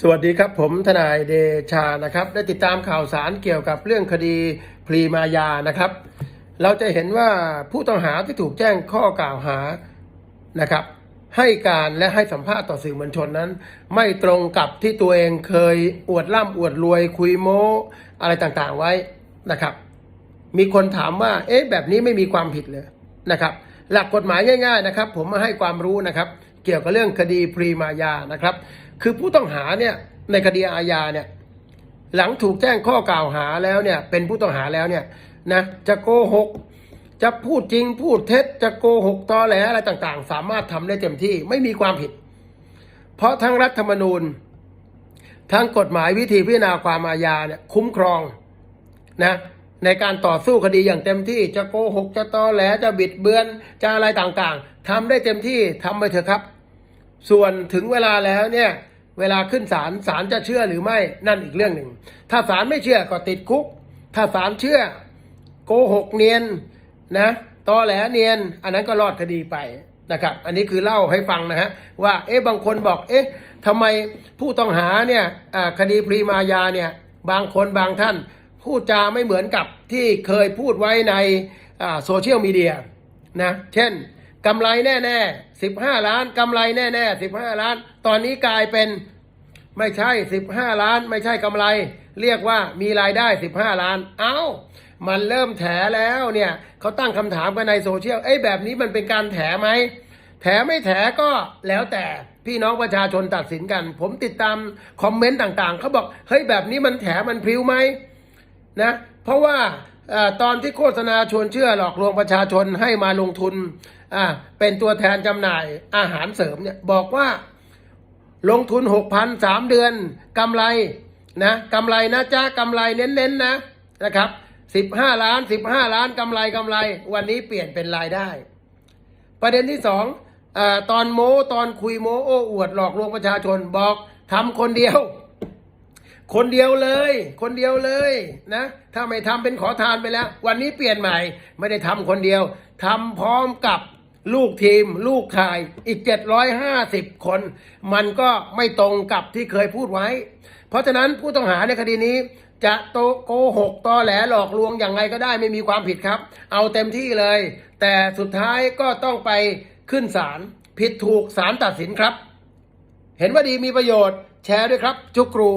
สวัสดีครับผมทนายเดชานะครับได้ติดตามข่าวสารเกี่ยวกับเรื่องคดีพรีมายานะครับ เราจะเห็นว่าผู้ต้องหาที่ถูกแจ้งข้อกล่าวหานะครับให้การและให้สัมภาษณ์ต่อสื่อมวลชนนั้น ไม่ตรงกับที่ตัวเองเคยอวดร่ำอวดรวยคุยโม้อะไรต่างๆไว้นะครับ มีคนถามว่าเอ๊ะแบบนี้ไม่มีความผิดเลยนะครับ หลักกฎหมายง่าย ๆนะครับ ผมมาให้ความรู้นะครับ เกี่ยวกับเรื่องคดีพรีมายานะครับ คือผู้ต้องหาเนี่ยในคดีอาญาเนี่ยหลังถูกแจ้งข้อกล่าวหาแล้วเนี่ยเป็นผู้ต้องหาแล้วเนี่ยนะจะโกหก จะพูดจริงพูดเท็จ จะโกหกตอแหลอะไรต่างๆ สามารถทำได้เต็มที่ไม่มีความผิด เพราะทั้งรัฐธรรมนูญทั้งกฎหมายวิธีพิจารณาความอาญาเนี่ยคุ้มครองนะในการต่อสู้คดีอย่างเต็มที่ จะโกหกจะตอแหลจะบิดเบือนจะอะไรต่างๆทำได้เต็มที่ทำไปเถอะครับ ส่วนถึงเวลาแล้วเนี่ยเวลาขึ้นศาลศาลจะเชื่อหรือไม่นั่นอีกเรื่องหนึ่ง ถ้าศาลไม่เชื่อก็ติดคุก ถ้าศาลเชื่อโกหกเนียนนะตอแหลเนียน อันนั้นก็รอดคดีไปนะครับ อันนี้คือเล่าให้ฟังนะฮะว่าเอ๊ะบางคนบอกเอ๊ะทำไมผู้ต้องหาเนี่ยคดีพรีมายาเนี่ยบางคนบางท่านพูดจาไม่เหมือนกับที่เคยพูดไว้ในโซเชียลมีเดียนะเช่น กำไรแน่ๆสิบห้าล้านกำไรแน่ๆสิบห้าล้าน ตอนนี้กลายเป็นไม่ใช่สิบห้าล้าน ไม่ใช่กำไร เรียกว่ามีรายได้สิบห้าล้าน เอา้า มันเริ่มแถแล้วเนี่ยเขาตั้งคำถามกันในโซเชียลเอ้ยแบบนี้มันเป็นการแถไหมแถไม่แถก็แล้วแต่พี่น้องประชาชนตัดสินกัน ผมติดตามคอมเมนต์ต่างๆเขาบอกเฮ้ยแบบนี้มันแถมันพริ้วไหมนะเพราะว่า ตอนที่โฆษณาชวนเชื่อหลอกลวงประชาชนให้มาลงทุนเป็นตัวแทนจำหน่ายอาหารเสริมเนี่ยบอกว่าลงทุนหกพันสามเดือนกำไรนะกำไรนะจ้ากำไรเน้นๆนะนะครับสิบห้าล้านสิบห้าล้านกำไรกำไร วันนี้เปลี่ยนเป็นรายได้ ประเด็นที่สองอตอนโม้ตอนคุยโม้โอ้อวดหลอกลวงประชาชนบอกทำคนเดียว คนเดียวเลย คนเดียวเลยนะ ถ้าไม่ทำเป็นขอทานไปแล้ว วันนี้เปลี่ยนใหม่ ไม่ได้ทำคนเดียวทำพร้อมกับลูกทีม ลูกชายอีก 750 คน มันก็ไม่ตรงกับที่เคยพูดไว้ เพราะฉะนั้นผู้ต้องหาในคดีนี้ จะโตโกหกตอแหลหลอกลวงอย่างไรก็ได้ไม่มีความผิดครับ เอาเต็มที่เลย แต่สุดท้ายก็ต้องไปขึ้นศาลผิดถูกศาลตัดสินครับ เห็นว่าดีมีประโยชน์แชร์ด้วยครับ จุกรู